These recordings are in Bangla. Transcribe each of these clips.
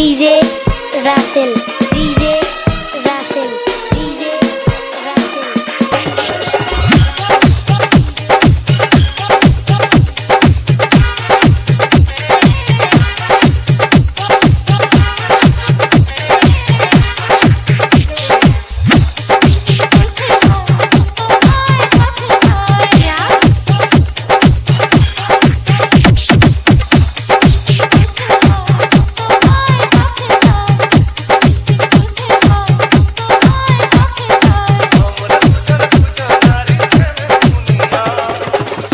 DJ Rasel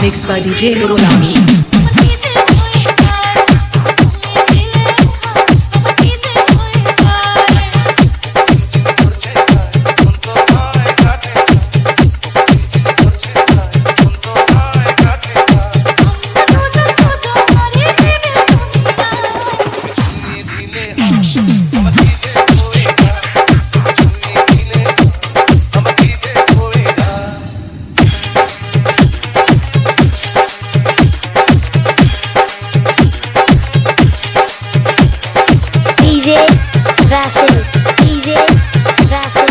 mixed by DJ Rolami. Russell, DJ Russell.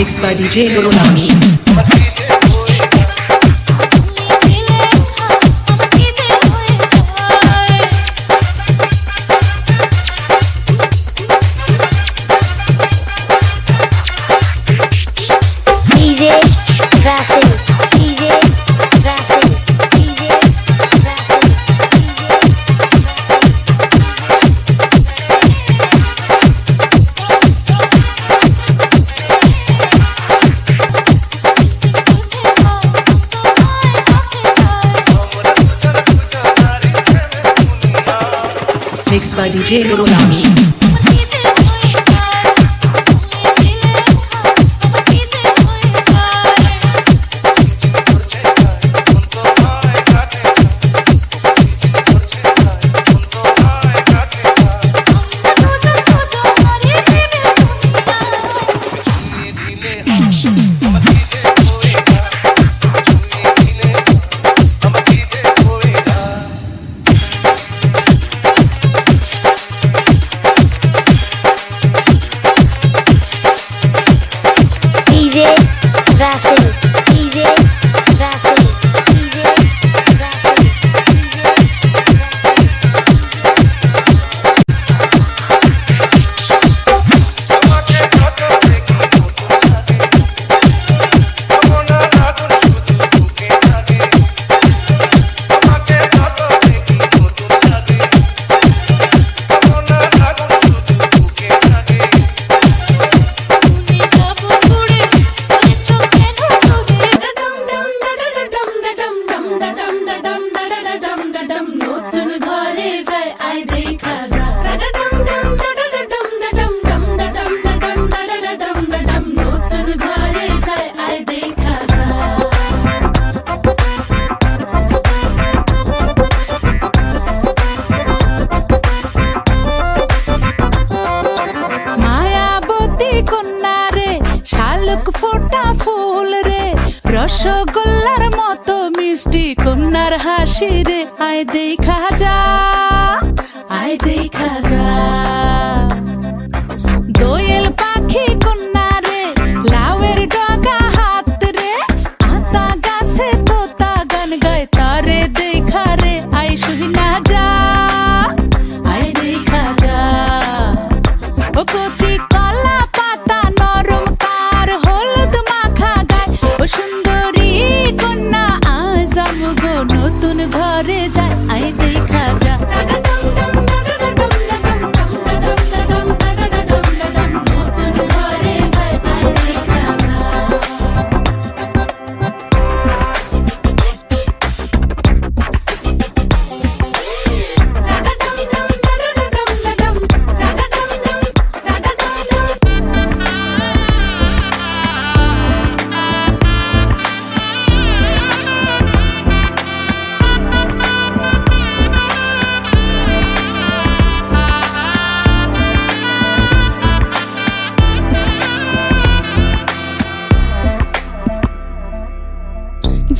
mixed by DJ Lunami. by DJ Gurunami. Thank you. ঝলক ফোটা ফুল রে। রসগোল্লার মতো মিষ্টি কন্যার হাসি রে। আয় দেখা যা, আয় দেখা যা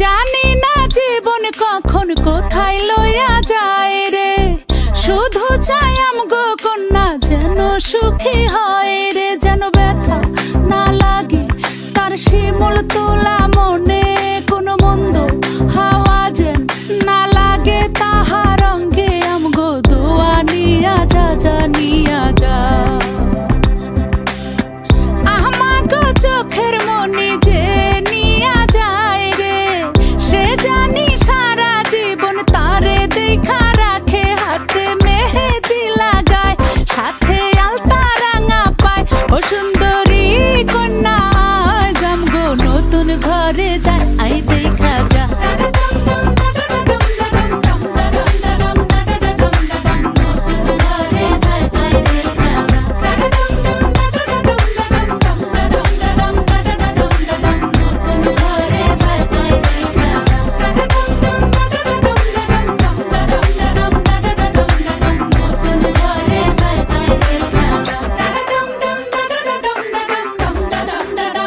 জীবন কখন কোথায় লইয়া যায় রে। শুধু চাই আমগো কন্যা যেন সুখী হয় রে। যেন ব্যথা না লাগে তার শিমুল তোলা মনে